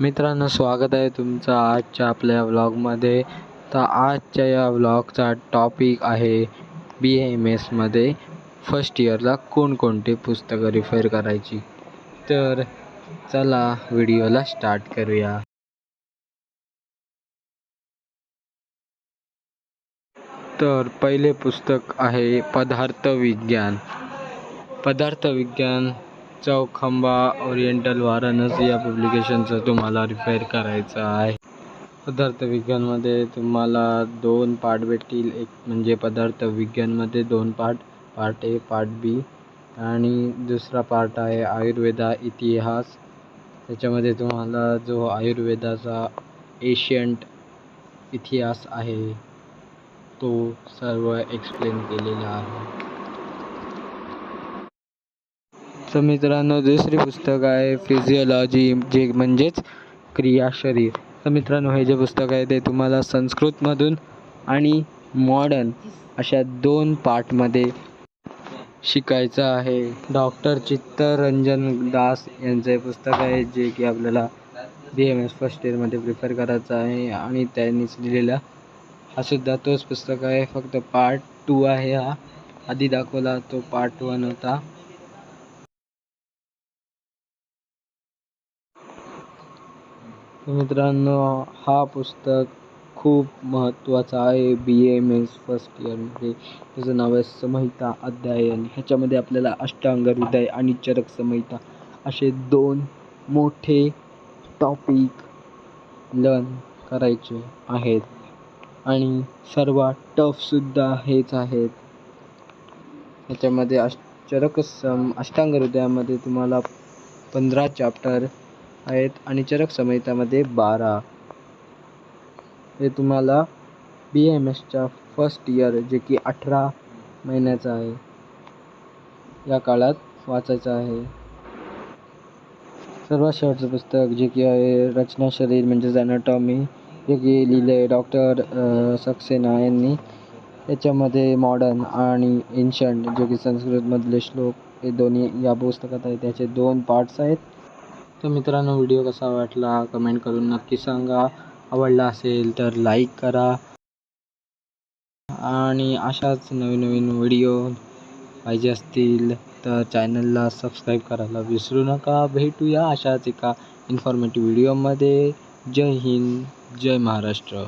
मित्रांनो स्वागत आहे तुमचं आजच्या आपल्या व्लॉगमध्ये तर आजच्या या व्लॉगचा टॉपिक आहे बी एम एसमध्ये फर्स्ट इयरला कोणकोणते पुस्तकं रिफर करायची. तर चला व्हिडिओला स्टार्ट करूया. तर पहिले पुस्तक आहे पदार्थ विज्ञान. पदार्थ विज्ञान चौखंबा ओरिएंटल वाराणसी या पब्लिकेशनचं तुम्हाला रिफेअर करायचं आहे. पदार्थ विज्ञानमध्ये तुम्हाला दोन पार्ट भेटतील. एक म्हणजे पदार्थ विज्ञानमध्ये दोन part part A part B आणि दुसरा पार्ट आहे आयुर्वेदा इतिहास. त्याच्यामध्ये तुम्हाला जो आयुर्वेदाचा एशियंट इतिहास आहे तो सर्व एक्सप्लेन केलेला आहे. तर मित्रांनो दुसरे पुस्तक आहे फिजिओलॉजी जे म्हणजेच क्रिया शरीर. तर मित्रांनो हे जे पुस्तक आहे ते तुम्हाला संस्कृतमधून आणि मॉडर्न अशा दोन पार्टमध्ये शिकायचं आहे. डॉक्टर चित्तरंजन दास यांचं हे पुस्तक आहे जे की आपल्याला बी एम एस फर्स्ट इयरमध्ये प्रिफर करायचं आहे आणि त्यांनीच लिहिलेला हा सुद्धा तोच पुस्तक आहे फक्त पार्ट टू आहे हा. आधी दाखवला तो पार्ट वन होता. मित्रांनो हा पुस्तक खूप महत्त्वाचा आहे. बी एम एस फर्स्ट इयरमध्ये त्याचं नाव आहे संहिता अध्ययन. ह्याच्यामध्ये आपल्याला अष्टांग हृदय आणि चरक संहिता असे दोन मोठे टॉपिक लर्न करायचे आहेत. आणि सर्वात टफसुद्धा हेच आहेत. ह्याच्यामध्ये अष्ट चरक सम अष्टांग हृदयामध्ये तुम्हाला पंधरा चॅप्टर आहेत आणि चरक संहितामध्ये बारा. हे तुम्हाला बी एम एसच्या फर्स्ट इयर जे की अठरा महिन्याचं आहे या काळात वाचायचं आहे. सर्वात शेवटचं पुस्तक जे की आहे रचना शरीर म्हणजेच ॲनाटॉमी जे की लिहिलं आहे डॉक्टर सक्सेना यांनी. याच्यामध्ये मॉडर्न आणि एन्शंट जे की संस्कृतमधले श्लोक हे दोन्ही या पुस्तकात आहे त्याचे दोन पार्ट्स आहेत. तर मित्रांनो व्हिडिओ कसा वाटला कमेंट करून नक्की सांगा. आवडला असेल तर लाईक करा. आणि अशाच नवीन नवीन व्हिडिओ पाहिजे असतील तर चॅनलला सबस्क्राईब करायला विसरू नका. भेटूया अशाच एका इन्फॉर्मेटिव्ह व्हिडिओमध्ये जय हिंद जय महाराष्ट्र.